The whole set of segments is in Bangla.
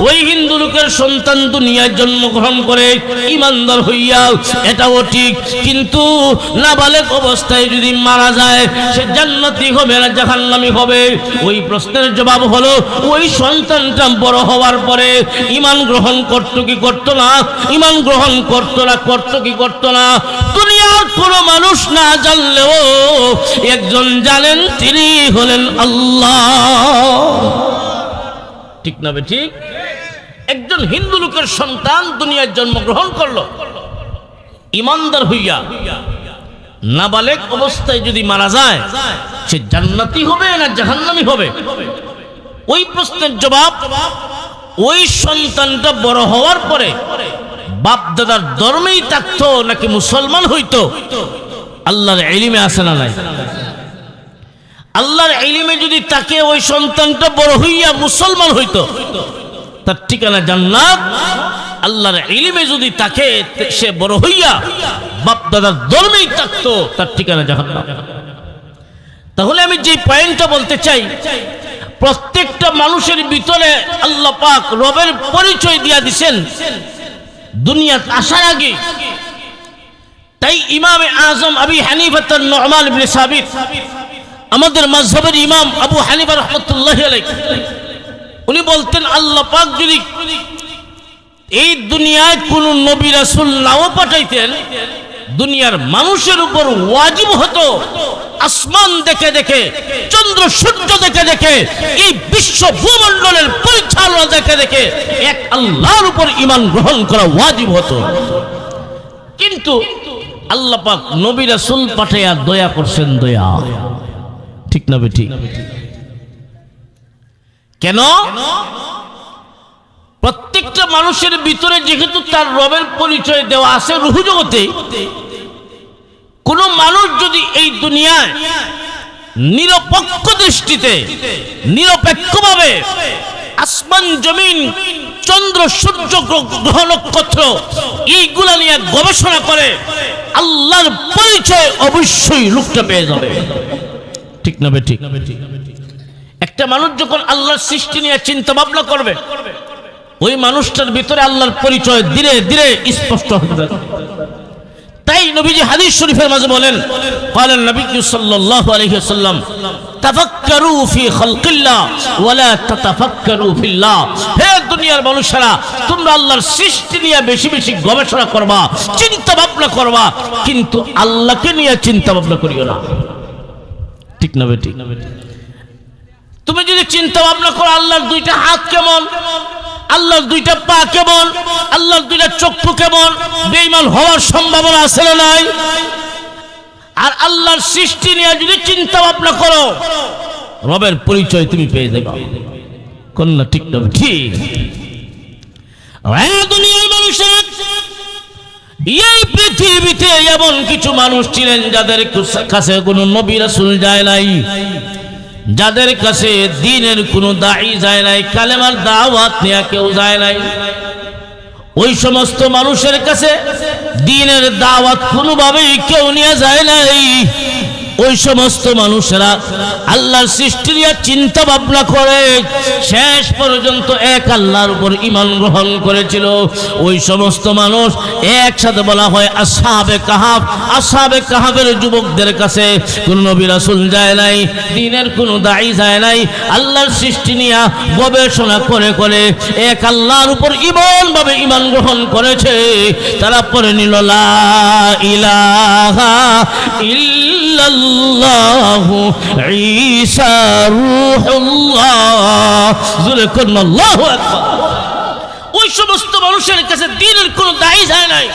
ওই হিন্দু লোকের সন্তান দুনিয়ায় জন্মগ্রহণ করে, ইমানদার হইয়া, এটাও ঠিক। কিন্তু নাবালেক অবস্থায় যদি মারা যায়, সে জান্নাতি হবে না, জাহান্নামি হবে? ওই প্রশ্নের জবাব হলো, ওই সন্তানটা বড় হওয়ার পরে ইমান গ্রহণ করতো কি করতো না? ইমান গ্রহণ করতো না, করতো কি করতো না? দুনিয়ার কোনো মানুষ না জানলেও একজন জানেন, তিনি হলেন আল্লাহ। ঠিক না ঠিক? একজন হিন্দু লোকের সন্তান দুনিয়ায় জন্মগ্রহণ করল। ইমানদার হইয়া নাবালেক অবস্থায় যদি মারা যায়, সে জান্নাতি হবে না জাহান্নামি হবে? ওই প্রশ্নের জবাব, ওই সন্তানটা বড় হওয়ার পরে বাপ দাদার ধর্মেই থাকতো নাকি মুসলমান হইতো? আল্লাহর এলিমে আসে না নাই? আল্লাহর এলিমে যদি তাকে ওই সন্তানটা বড় হইয়া মুসলমান হইতো তার ঠিকানা জান্নাত। আল্লাহর ইলিমে যদি তাকে সে বড় হইয়া বাপ দাদার ধর্মেই থাকতো, তার ঠিকানা জাহান্নাম। তাহলে আমি যে পয়েন্টটা বলতে চাই, প্রত্যেকটা মানুষের ভিতরে আল্লাহ পাক রবের পরিচয় দিয়া দিছেন। দুনিয়া আসার আগে। তাই ইমামে আজম আবি হানিফাতার নরমান ইবনে সাবিত, আমাদের মাযহাবের ইমাম আবু হানিফা রহমতুল্লাহ আলাইহি। উনি বলতেন, আল্লাহ পাক যদি এই দুনিয়ায় কোন নবী রাসূল নাও পাঠাইতেন, দুনিয়ার মানুষের উপর ওয়াজিব হতো, আসমান দেখে দেখে, চন্দ্র সূর্য দেখে দেখে, এই বিশ্ব ভূমণ্ডলের পরিচালনা দেখে দেখে এক আল্লাহর উপর ইমান গ্রহণ করা ওয়াজিব হতো। কিন্তু আল্লাহ পাক নবী রাসূল পাঠাইয়া দয়া করছেন দয়া। ঠিক না বে ঠিক? কেন? প্রত্যেকটা মানুষের ভিতরে যেহেতু তার রবের পরিচয় দেওয়া আছে রুহু জগতে, কোন মানুষ যদি এই দুনিয়ায় নিরপেক্ষ দৃষ্টিতে, নিরপেক্ষভাবে আসমান, জমিন, চন্দ্র, সূর্য, গ্রহ নক্ষত্র এইগুলা নিয়ে গবেষণা করে, আল্লাহর পরিচয় অবশ্যই লোকটা পেয়ে যাবে। ঠিক না ঠিক? একটা মানুষ যখন আল্লাহর সৃষ্টি নিয়ে চিন্তা ভাবনা করবে ওই মানুষটার ভিতরে আল্লাহর পরিচয় ধীরে ধীরে স্পষ্ট হবে তাই নবীজি হাদিস শরীফের মাঝে বলেন قالن নবী সাল্লাল্লাহু আলাইহি ওয়াসাল্লাম তাফাক্কারু ফি খালকিল্লাহ ওয়ালা তাতাফাক্কারু ফিল্লাহ হে দুনিয়ার মানুষেরা তোমরা আল্লাহর সৃষ্টি নিয়ে বেশি বেশি গবেষণা করবা চিন্তা ভাবনা করবা কিন্তু আল্লাহকে নিয়ে চিন্তা ভাবনা করিও না ঠিক না বেটি তুমি যদি চিন্তা ভাবনা করো, আল্লাহর দুইটা হাত কেমন? আল্লাহর দুইটা পা কেমন? আল্লাহর দুইটা চক্ষু কেমন? বেইমান হওয়ার সম্ভাবনা আছে নাই? আর আল্লাহর সৃষ্টি নিয়ে যদি চিন্তা ভাবনা করো, রবের পরিচয় তুমি পেয়ে যাবে। কন্যা, ঠিক না, ঠিক? দুনিয়ার মানুষের, এই পৃথিবীতে এমন কিছু মানুষ ছিলেন যাদের কাছে কোনো নবী রাসূল যায় নাই। যাদের কাছে দিনের কোনো দায়ী যায় নাই, কালেমার দাওয়াত নেওয়া কেউ যায় নাই। ওই সমস্ত মানুষের কাছে দিনের দাওয়াত কোনোভাবেই কেউ নিয়ে যায় নাই। ওই সমস্ত মানুষেরা আল্লাহর সৃষ্টি নিয়ে চিন্তা ভাবনা করে। শেষ পর্যন্ত এক আল্লাহর উপর ইমান গ্রহণ করেছিল। ওই সমস্ত মানুষ একসাথে বলা হয় আসাবে কাহাব আসাবে কাহাবের যুবকদের কাছে কোন নবী রাসূল যায় নাই, দিনের কোনো দায়ী যায় নাই। আল্লাহর সৃষ্টি নিয়ে গবেষণা করে করে এক আল্লাহর উপর ইমান ভাবে ইমান গ্রহণ করেছে। তারা পরে নিল, লা ইলাহা ইল্লাল্লাহু। ঈসা রূহুল্লাহ। জোরে করুন আল্লাহু ওই সমস্ত মানুষের কাছে দিনের কোনো দায়ী যায় নাই।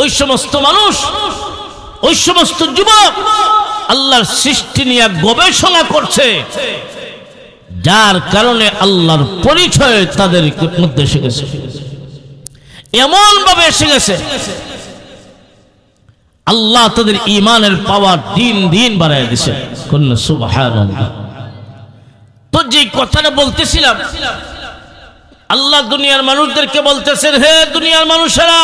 ওই সমস্ত মানুষ, ওই সমস্ত যুবক আল্লাহর সৃষ্টি নিয়ে গবেষণা করছে। যার কারণে আল্লাহর পরিচয় তাদের মধ্যে এসে গেছে। এমন ভাবে এসে গেছে আল্লাহ তাদের ইমানের পাওয়ার দিন দিন বাড়ায় দিছে। তো যে কথাটা বলতেছিলাম, আল্লাহ দুনিয়ার মানুষদেরকে বলতেছেন, হে দুনিয়ার মানুষেরা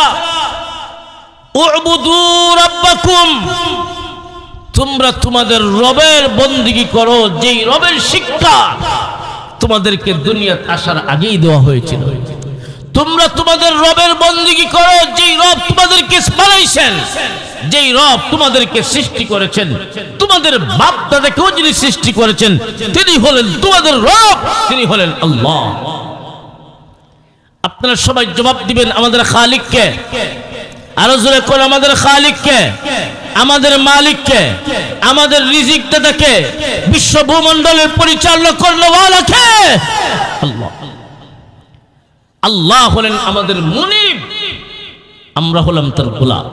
তোমরা তোমাদের রবের বন্দিগি করো, যেই রবের শিক্ষা তোমাদেরকে দুনিয়াতে আসার আগেই দেওয়া হয়েছিল। তোমরা তোমাদের রবের বন্দিগি করো, যেই রব তোমাদেরকে বানাইছেন। যেই রব তোমাদেরকে সৃষ্টি করেছেন, তোমাদের বাপ দাদাকেও যিনি সৃষ্টি করেছেন, তিনি হলেন তোমাদের রব, তিনি হলেন আল্লাহ। আপনারা সবাই জবাব দিবেন, আমাদের খালিককে। আরও জোরে কোন আমাদের খালিককে, আমাদের মালিককে, আমাদের রিজিক দাদাকে বিশ্ব ভূমণ্ডলের পরিচালনা করল আল্লাহ। আল্লাহ হলেন আমাদের মুনিব, আমরা হলাম তার গোলাম।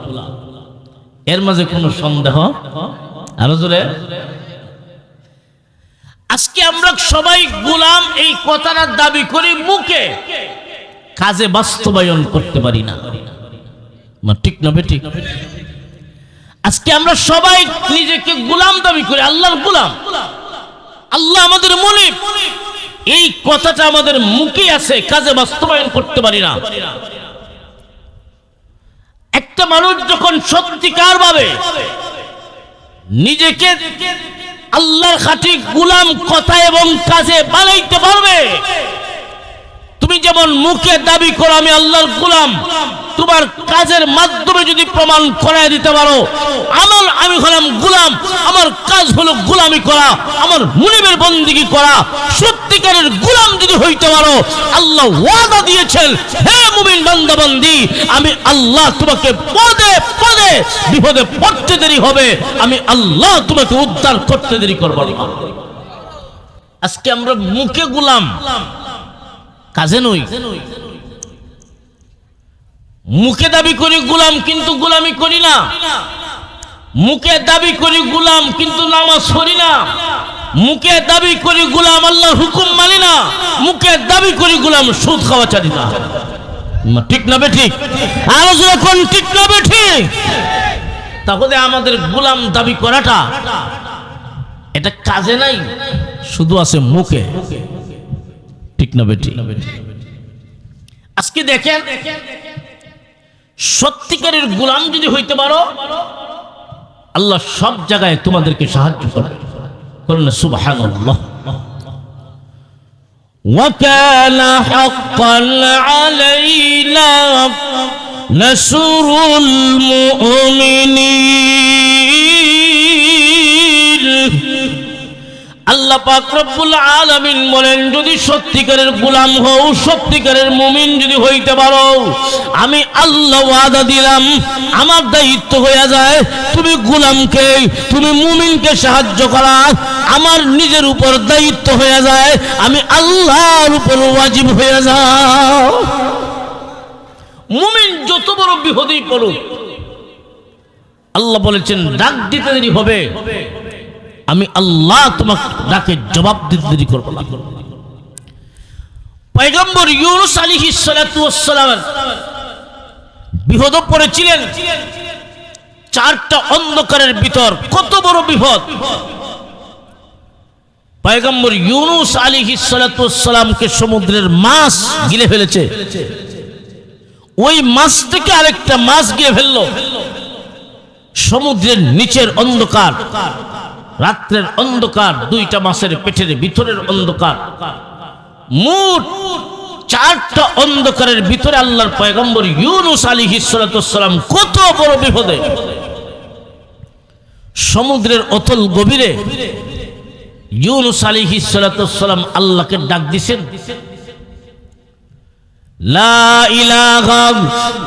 এর মাঝে কোনো সন্দেহ? আরও জোরে। আজকে আমরা সবাই গোলাম এই কথাটা দাবি করি মুখে। কাজে বাস্তবায়ন করতে পারি না। ঠিক না বেটি আজকে আমরা সবাই নিজেকে গোলাম দাবি করি, আল্লাহর গোলাম। আল্লাহ আমাদের মনে এই কথাটা আমাদের মুখে আছে, কাজে বাস্তবায়ন করতে পারি না। একটা মানুষ যখন সত্যিকার ভাবে নিজেকে আল্লাহর খাঁটি গুলাম কথা এবং কাজে বানাইতে পারবে, তুমি যেমন মুখে দাবি করো, আমি আল্লাহর গুলাম, তোমার কাজের মাধ্যমে যদি প্রমাণ করাই দিতে পারো, আমার আমি হলাম গুলাম, আমার কাজ হলো গুলামি করা, আমার মুনিবের বন্দিগি করা সত্যিকারের গুলাম যদি হইতে পারো, আল্লাহ ওয়াদা দিয়েছেন, হে মুমিন বান্দাবন্দি, আমি আল্লাহ তোমাকে পদে পদে বিপদে পড়তে দেরি হবে, আমি আল্লাহ তোমাকে উদ্ধার করতে দেরি করব না। আজকে আমরা মুখে গুলাম, কাজে নই। মুখে দাবি করি গুলাম, কিন্তু গুলামি করি না। মুখে দাবি করি গুলাম, কিন্তু নামাজ পড়ি না। মুখে দাবি করি গুলাম আল্লাহর হুকুম মানি না, মুখে দাবি করি গুলাম সুদ খাওয়া চালি না। ঠিক না বে ঠিক আরও যখন ঠিক না বে ঠিক তাহলে আমাদের গুলাম দাবি করাটা, এটা কাজে নাই, শুধু আছে মুখে। ঠিক না বেটি আজকে দেখেন, সত্যিকারের গুলাম যদি হইতে পারো, আল্লাহ সব জায়গায় তোমাদেরকে সাহায্য করবে। قلنا سبحان الله. وكان حقا علينا نسر المؤمنين. আল্লাহ পাক রব্বুল আলামিন বলেন, যদি সত্যিকারের গোলাম হও, সত্যিকারের মুমিন যদি হইতে পারো, আমি আল্লাহ ওয়াদা দিলাম, আমার দায়িত্ব হয়ে যায়, তুমি গোলামকে, তুমি মুমিনকে সাহায্য করা, আমার নিজের উপর দায়িত্ব হয়ে যায়, আমি আল্লাহর উপর ওয়াজিব হয়ে যাও। মুমিন যত বড় বিপদেই পড়ুক, আল্লাহ বলেছেন, ডাক দিতে দেরি হবে। আমি আল্লাহ তোমাকে ডাকে জবাব দিতে দেরি করব না। পয়গম্বর ইউনুস সালাতু ওয়াসসালাম বিপদ পড়েছিলেন। চারটা অন্ধকারের ভিতর কত বড় বিপদ পয়গম্বর ইউনুস আলাইহি সালাতু ওয়াসসালামকে সমুদ্রের মাছ গিলে ফেলেছে। ওই মাছ থেকে আরেকটা মাছ গিয়ে ফেলল। সমুদ্রের নিচের অন্ধকার। রাত্রের অন্ধকার দুইটা মাসের পেটের ভিতরের অন্ধকার। মোট চারটা অন্ধকারের ভিতরে আল্লাহর পয়গম্বর ইউনুস আলী হিসালাম কত বড় বিপদে। সমুদ্রের অতল গভীরে ইউনুস আলী হিসালাম আল্লাহকে ডাক দিছেন। لا إله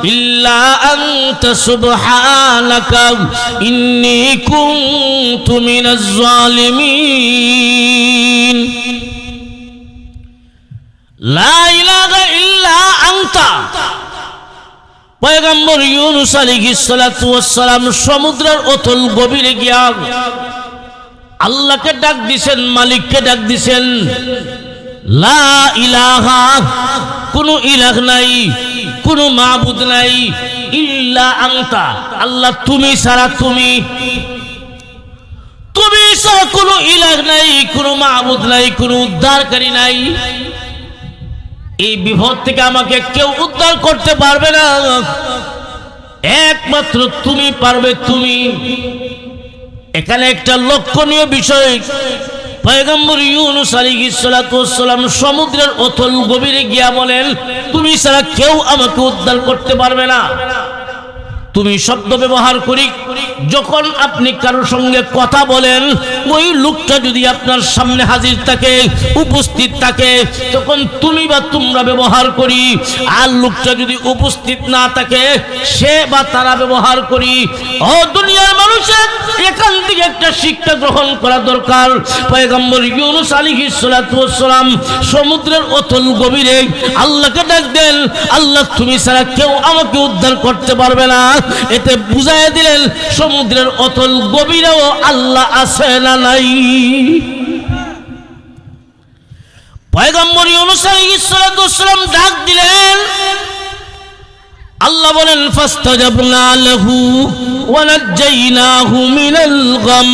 إلا أنت سبحانك إني كنت من الظالمين لا إله إلا أنت পয়গম্বর ইউনুস আলাইহিস সালাতু ওয়াসসালাম সমুদ্রের অতল গভীরে গিয়া আল্লাহকে ডাক দিছেন মালিককে ডাক দিছেন লা ইলাহা, কোনো ইলাহ নাই, কোনো মাবুদ নাই, ইল্লা আংতা আল্লাহ তুমি সারা তুমি তুমি ছাড়া কোনো ইলাহ নাই, কোনো মাবুদ নাই, কোনো উদ্ধারকারী নাই। এই বিপদ থেকে আমাকে কেউ উদ্ধার করতে পারবে না। একমাত্র তুমি পারবে তুমি। এখানে একটা লক্ষণীয় বিষয় পয়গম্বর ইউনুস আলী সালাতু ওয়াসসালাম সমুদ্রের অথল গভীরে গিয়া বলেন, তুমি ছাড়া কেউ আমাকে উদ্ধার করতে পারবে না। তুমি শব্দ ব্যবহার করি, যখন আপনি কারোর সঙ্গে কথা বলেন, ওই লোকটা যদি আপনার সামনে হাজির থাকে, উপস্থিত থাকে, তখন তুমি বা তোমরা ব্যবহার করি। আর লোকটা যদি উপস্থিত না থাকে, সে বা তারা ব্যবহার করি। ও দুনিয়ার মানুষের, এখান থেকে একটা শিক্ষা গ্রহণ করা দরকার। পয়গম্বর ইউনুস সালাতু ওয়াসসালাম সমুদ্রের অতল গভীরে আল্লাহকে ডাক দেন, আল্লাহ তুমি ছাড়া কেউ আমাকে উদ্ধার করতে পারবে না। এতে বুঝাই দিলেন, সমুদ্রের অতল গভীরেও আল্লাহ আছে না নাই। পয়গম্বরী অনুসারে দুশ্রম ডাক দিলেন, আল্লাহ বলেন, ফাস্তাজাবনা লাহু ওয়া নাজাইনাহু মিনাল গাম।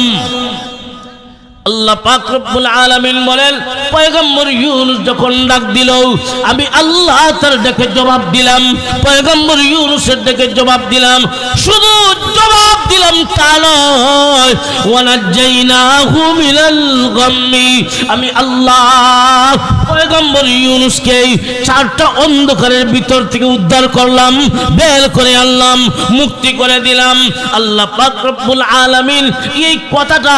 আল্লাহ পাক রব্বুল আলামিন বলেন, পয়গম্বর ইউনুস যখন ডাক দিল, আমি আল্লাহ তার ডেকে জবাব দিলাম। পয়গম্বর ইউনুসের ডেকে জবাব দিলাম, শুধু জবাব দিলাম তা নয়। ওয়ানাজ্জাইনাহু আমি আল্লাহ চারটা অন্ধকারের ভিতর থেকে উদ্ধার করলাম, বের করে আনলাম, মুক্তি করে দিলাম। আল্লাহ পাক রব্বুল আলামিন এই কথাটা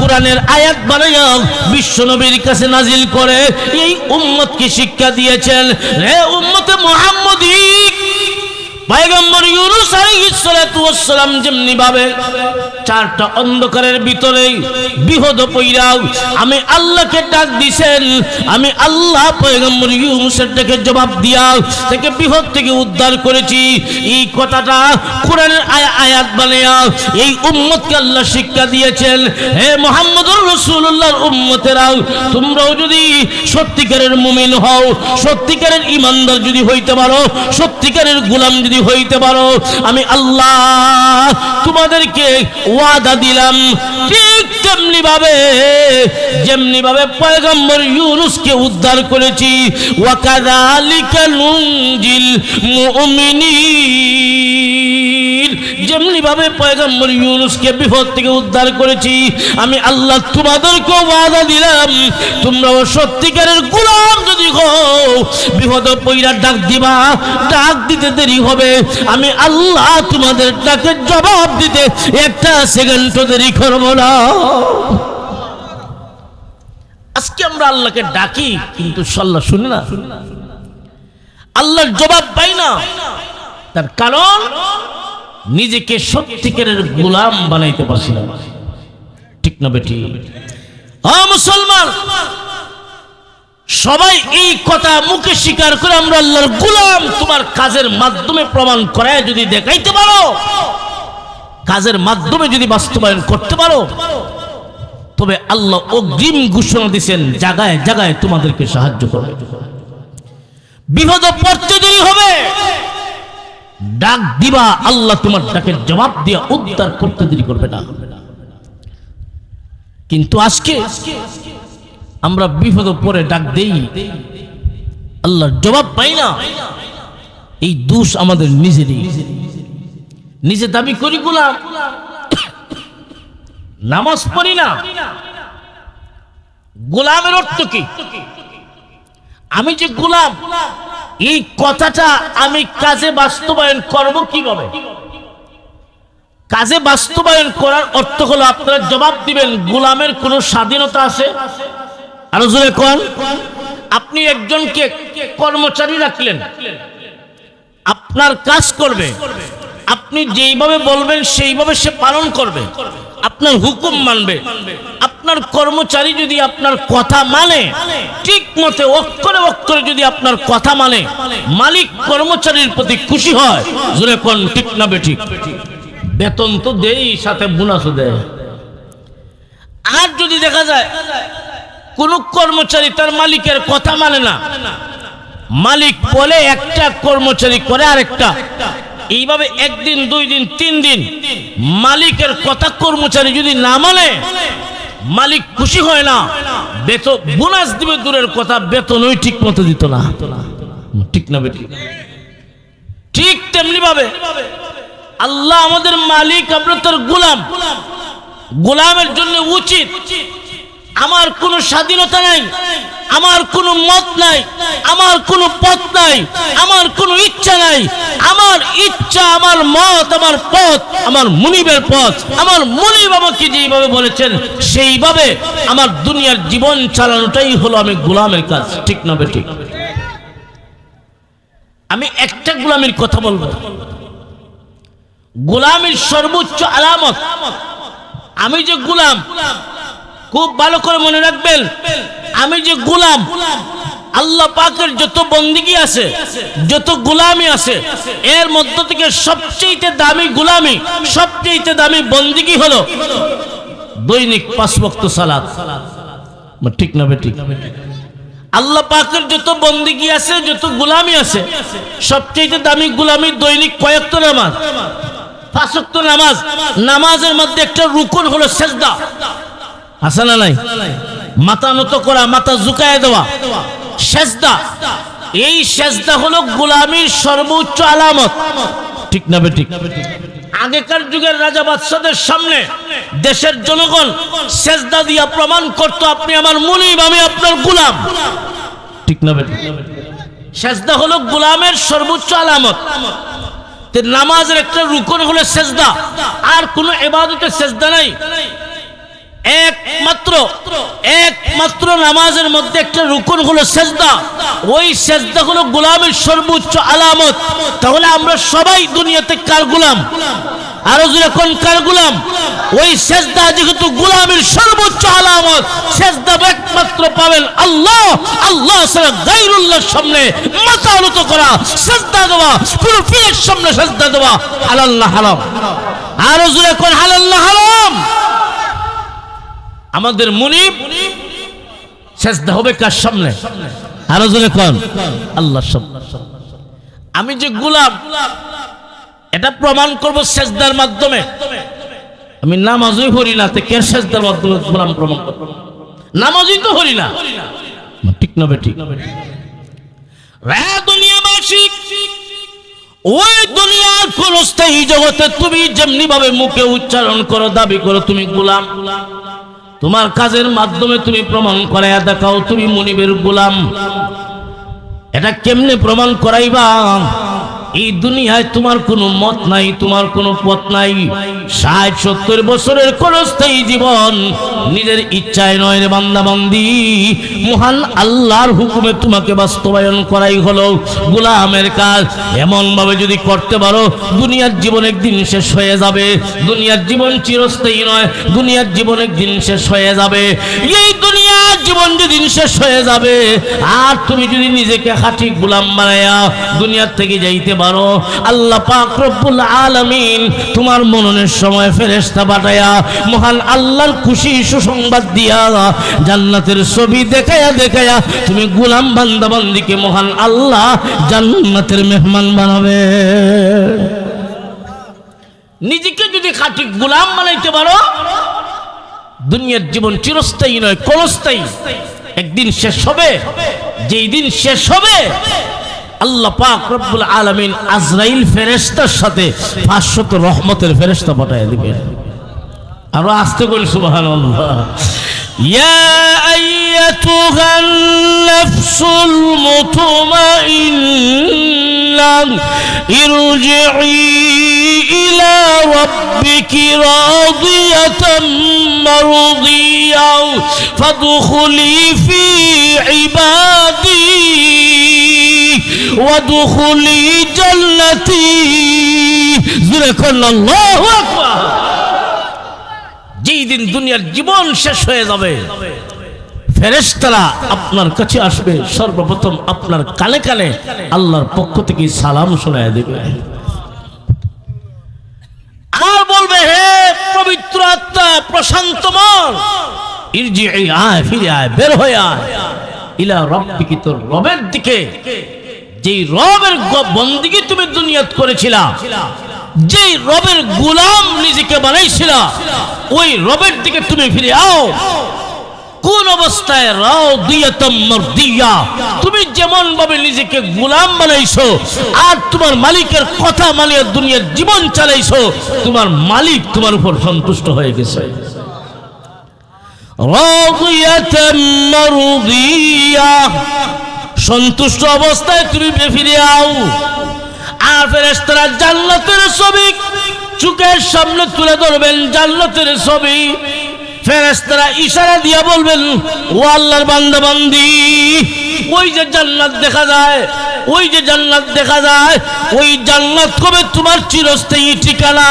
কোরআনের আয়াত বানাইয়া বিশ্ব নবীর কাছে নাজিল করে এই উম্মতকে শিক্ষা দিয়েছেন। হে উম্মতে মুহাম্মদী পয়গম্বর ইউনুস যেমনি ভাবে চারটা অন্ধকারের ভিতরে বিহদ আমি আল্লাহকে ডাক দিছেন, আমি আল্লাহ পয়গম্বর ইউনুসের জবাব দিয়া থেকে বিহদ থেকে উদ্ধার করেছি। এই কথাটা কোরআনের আয়া- আয়াত বানায়া এই উম্মতকে আল্লাহ শিক্ষা দিয়েছেন। হে মোহাম্মদুর রাসূলুল্লাহর উম্মতেরাও, তোমরাও যদি সত্যিকারের মুমিন হও, সত্যিকারের ইমানদার যদি হইতে পারো, সত্যিকারের গোলাম যদি হইতে পারো, আমি আল্লাহ তোমাদেরকে ওয়াদা দিলাম। ঠিক তেমনি ভাবে যেমনি ভাবে পয়গম্বর ইউনুসকে উদ্ধার করেছি। ওয়াকাযালিকা নুনজিল যেমনি ভাবে পয়গম্বর ইউনুসকে বিপদ থেকে উদ্ধার করেছি, আমি আল্লাহ তোমাদেরকে ওয়াদা দিলাম। তোমরাও সত্যিকারের গোলাম যদি হও, বিপদ পইরা ডাক দিবা। ডাক দিতে দেরি হবে আমি আল্লাহ তোমাদের ডাকে জবাব দিতে একটা সেকেন্ড দেরি করব না। আজকে আমরা আল্লাহকে ডাকি, কিন্তু সাল্লাহ শুনি না। আল্লাহর জবাব পাই না। তার কারণ, নিজেকে সত্যিকারের গোলাম বানাইতে পারছি না। ঠিক না বেটি হ্যাঁ মুসলমান সবাই এই কথা মুখে স্বীকার করে আমরা আল্লাহর গোলাম। তোমার কাজের মাধ্যমে প্রমাণ করায় যদি দেখাইতে পারো, কাজের মাধ্যমে যদি বাস্তবায়ন করতে পারো, তবে আল্লাহ অগ্রিম ঘোষণা দিচ্ছেন জায়গায় জায়গায় তোমাদেরকে সাহায্য করবে। বিপদ পড়তে দেরি হবে, ডাক দিবা, আল্লাহ তোমার ডাকের জবাব দিয়া উদ্ধার করতে দেরি করবে না। কিন্তু আজকে আমরা বিপদ পরে ডাক দেই। আল্লাহর জবাব পাই না। এই দোষ আমাদের নিজেরই। নিজে দাবি করি গোলাম। নামাজ পড়ি না। গোলামের অর্থ কি? আমি যে গোলাম, এই কথাটা আমি কাজে বাস্তবায়ন করব কীভাবে? কাজে বাস্তবায়ন করার অর্থ হলো আপনারা জবাব দিবেন, গোলামের কোনো স্বাধীনতা আছে? আরও জোরে আপনি একজনকে কর্মচারী রাখলেন, আপনার কাজ করবে, আপনি যেইভাবে বলবেন সেইভাবে সে পালন করবে, আপনার হুকুম মানবে, আপনার কর্মচারী যদি আপনার কথা মানে ঠিক মতে অক্ষরে অক্ষরে যদি আপনার কথা মানে মালিক কর্মচারীর প্রতি খুশি হয়, জোরে কোন, ঠিক না বেঠিক বেতন তো দেই, সাথে বোনাসও দেয়। আর যদি দেখা যায় কোন কর্মচারী তার মালিকের কথা মানে না। মালিক বলে একটা কর্মচারী করে আরেকটা। এইভাবে একদিন, দুই দিন, তিন দিন মালিকের কথা কর্মচারী যদি না মানে মালিক খুশি হয় না, বেতন, বোনাস দিবে দূরের কথা, বেতনই ঠিক মতো দিত না। ঠিক না বেটি ঠিক তেমনি ভাবে আল্লাহ আমাদের মালিক, আমরা তার গোলাম। গোলামের জন্য উচিত আমার কোনো স্বাধীনতা নাই, আমার কোনো মত নাই, আমার কোনো পথ নাই, আমার কোনো ইচ্ছা নাই। আমার ইচ্ছা, আমার মত, আমার পথ, আমার মুনিবের পথ, আমার মুনিব আমাকে যেইভাবে বলেছেন, সেইভাবে আমার দুনিয়ার জীবন চালানোটাই হলো আমি গোলামের কাজ। ঠিক না বে ঠিক? আমি একটা গোলামের কথা বলব। গোলামের সর্বোচ্চ আলামত, আমি যে গোলাম খুব ভালো করে মনে রাখবেন, আমি যে গোলাম, আল্লাহ পাকের যত বন্দিগি আছে, যত গোলামি আছে, এর মধ্য থেকে সবচেয়ে দামি গোলামি সবচেয়ে দামি বন্দিগি হলো দৈনিক পাঁচ সালাত। ঠিক না বে, ঠিক? আল্লাহ পাকের যত বন্দিগি আছে, যত গোলামি আছে সবচেয়ে দামি গোলামি দৈনিক কয়েকত নামাজ। পাঁচক্ত নামাজ, নামাজের মধ্যে একটা রুকন হলো সেজদা। আছে না নাই? মাথা নত করা, মাথা ঝুঁকায় দেওয়া। সেজদা। এই সেজদা হলো গোলামির সর্বোচ্চ আলামত। ঠিক না ঠিক আগেকার যুগের রাজা বাদশাদের সামনে দেশের জনগণ সেজদা দিয়া প্রমাণ করত, আপনি আমার মুনিব, আমি আপনার গোলাম। ঠিক না সেজদা হলো গোলামের সর্বোচ্চ আলামত। নামাজের একটা রুকন হলো সেজদা। আর কোনো এবাদতের সেজদা নাই। একমাত্র একমাত্র নামাজের মধ্যে একটা রুকন হলো সেজদা। ওই সেজদা হলো গোলামের সর্বোচ্চ আলামত। তাহলে আমরা সবাই দুনিয়াতে কার গোলাম? আরও কোন কার গোলাম? ওই সেজদা যেহেতু গোলামের সর্বোচ্চ আলামত, সেজদা একমাত্র পাবেন আল্লাহ। আল্লাহ ছাড়া গাইরুল্লাহর সামনে মাথা উন্নত করা, সেজদা দেওয়া, পুরো পীরের সামনে সেজদা দেওয়া হালাল্লাহ হারাম? আরও কোন হালাল্লাহ হারাম? আমাদের মুনিব সেজদা হবে কার সামনে? আরও জোরে কোন। আল্লাহর আমি যে গোলাম, এটা প্রমাণ করব সেজদার মাধ্যমে। আমি নামাজই হরি না, তে কে সেজদার মাধ্যমে গোলাম প্রমাণ করব? নামাজই তো হরি না। ঠিক না বে, ঠিক রে দুনিয়াবাসী, ওই দুনিয়ার কোন জগতে তুমি যেমনি ভাবে মুখে উচ্চারণ করো, দাবি করো, তুমি গোলাম। তোমার কাজের মাধ্যমে তুমি প্রমাণ করাইয়া দেখাও তুমি মনিবের গোলাম। এটা কেমনে প্রমাণ করাইবা? এই দুনিয়ায় তোমার কোনো মত নাই, তোমার কোনো পথ নাই। ষাট, সত্তর বছরের কোন স্থায়ী জীবন নিজের ইচ্ছায় নয় রে বান্দা বান্দি মহান আল্লাহর হুকুমে তোমাকে বাস্তবায়ন করাই হলো গোলামের কাজ। এমন ভাবে যদি করতে পারো, দুনিয়ার জীবন একদিন শেষ হয়ে যাবে। দুনিয়ার জীবন চিরস্থায়ী নয়, দুনিয়ার জীবন একদিন শেষ হয়ে যাবে। এই দুনিয়ার জীবন যেদিন শেষ হয়ে যাবে, আর তুমি যদি নিজেকে খাঁটি গোলাম বানায়া দুনিয়ার থেকে যাইতে পারো আল্লাহ পাক রব্বুল আলামিন তোমার মননের সময় ফেরেশতা পাঠায়া মহান আল্লাহর খুশি সুসংবাদ দিয়া জান্নাতের ছবি দেখায়া দেখায়া তুমি গোলাম বান্দা বান্দিকে মহান আল্লাহ জান্নাতের মেহমান বানাবে। নিজেকে যদি খাঁটি গোলাম বানাইতে পারো, দুনিয়ার জীবন চিরস্থায়ী নয়, কলস্থায়ী। একদিন শেষ হবে, যেই দিন শেষ হবে আল্লাহ পাক রব্বুল আলামিন আজরাইল ফেরেস্তার সাথে পাঁচশত রহমতের ফেরেস্তা পাঠায় দিবেন। আরও আসতে করি সুবহানাল্লাহ। يا أيتها النفس المطمئنة ارجعي إلى ربك راضية مرضية فادخلي في عبادي وادخلي جنتي. زركن الله أكبر. দিন দুনিয়ার জীবন শেষ হয়ে যাবে। ফেরেশতারা আপনার কাছে আসবে, সর্বপ্রথম আপনার কানে কানে আল্লাহর পক্ষ থেকে সালাম শোনায় দেবে। আর বলবে, হে পবিত্র আত্মা, প্রশান্ত মন, ইরজি আয়, ফিরে আয়, বের হয়ে আয়। ইলা রব্বিকি তোর রবের দিকে, যেই রবের বন্দিকে তুমি দুনিয়াত করেছিলা যেই রবের গোলাম নিজেকে বানাইছিল, ওই রবের দিকে তুমি ফিরে আও। কোন অবস্থায় রাও মর্দিয়া। তুমি যেমন ভাবে নিজেকে গোলাম বানাইছো, আর তোমার মালিকের কথা মানিয়ে দুনিয়ার জীবন চালাইছো, তোমার মালিক তোমার উপর সন্তুষ্ট হয়ে গেছে। সন্তুষ্ট অবস্থায় তুমি ফিরে আও। জান্নাতের ছবি চুকের সামনে তুলে ধরবেন জান্নাতের ছবি। ইশারা দিয়া বলবেন, ও আল্লাহর বান্দা বান্দি ওই যে জান্নাত দেখা যায়, ওই যে জান্নাত দেখা যায়, ওই জান্নাত কবে তোমার চিরস্থায়ী ঠিকানা,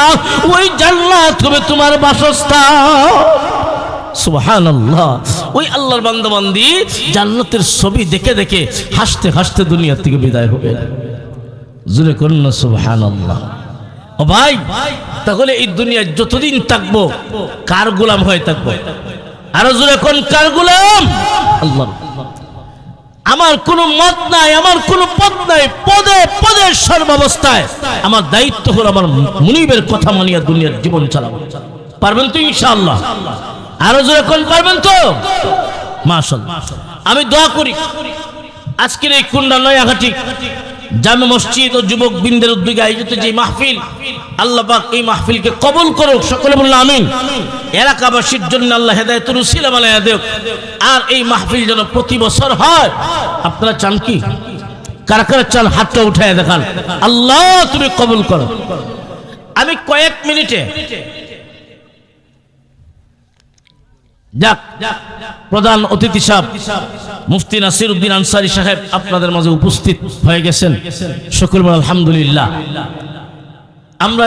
ওই জান্নাত কবে তোমার বাসস্থান? ওই আল্লাহর বান্দাবান্দি জান্নাতের ছবি দেখে দেখে হাসতে হাসতে দুনিয়ার থেকে বিদায় হবে। জুড়ে করুন না সুবহান ও ভাই, তাহলে এই দুনিয়ায় যতদিন থাকব, কার গোলাম হয়ে থাকব? আরও জুড়ে কোন, কার গোলাম? আল্লাহ। আমার কোনো মত নাই, আমার কোনো পদ নাই, পদে পদে সর্বাবস্থায়। আমার দায়িত্ব হলো আমার মুনিবের কথা মানিয়া দুনিয়ার জীবন চালাবো। পারবেন তো ইনশাআল্লাহ? আরও জোরে কোন, পারবেন তো? মাশাআল্লাহ। আমি দোয়া করি। আজকের এই কুন্ডা নয়াঘাটি জামে মসজিদ ও যুবক বৃন্দের উদ্যোগে আয়োজিত যে মাহফিল, আল্লাহ পাক এই মাহফিলকে কবুল করুক, সকলে বলুন আমিন। এলাকাবাসীর জন্য আল্লাহ হেদায়তুল উসিলা বানায়া দেব আর এই মাহফিল যেন প্রতি বছর হয়, আপনারা চান কি? কারা কারা চান হাতটা উঠায় দেখান। আল্লাহ তুমি কবুল করো। আমি কয়েক মিনিটে প্রধান অতিথি সাহেব, মুফতি নাসির উদ্দিন আনসারি সাহেব আপনাদের মাঝে উপস্থিত হয়ে গেছেন। সকল আলহামদুলিল্লাহ। আমরা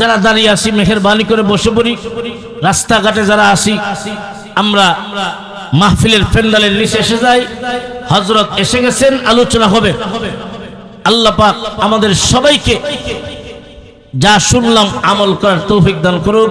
যারা দাঁড়িয়ে আছি, মেহেরবানি করে বসে পড়ি, রাস্তাঘাটে যারা আসি আমরা মাহফিলের প্যান্ডালের নিচে এসে যাই হজরত এসে গেছেন, আলোচনা হবে। আল্লাহ পাক আমাদের সবাইকে যা শুনলাম আমল করার তৌফিক দান করুক।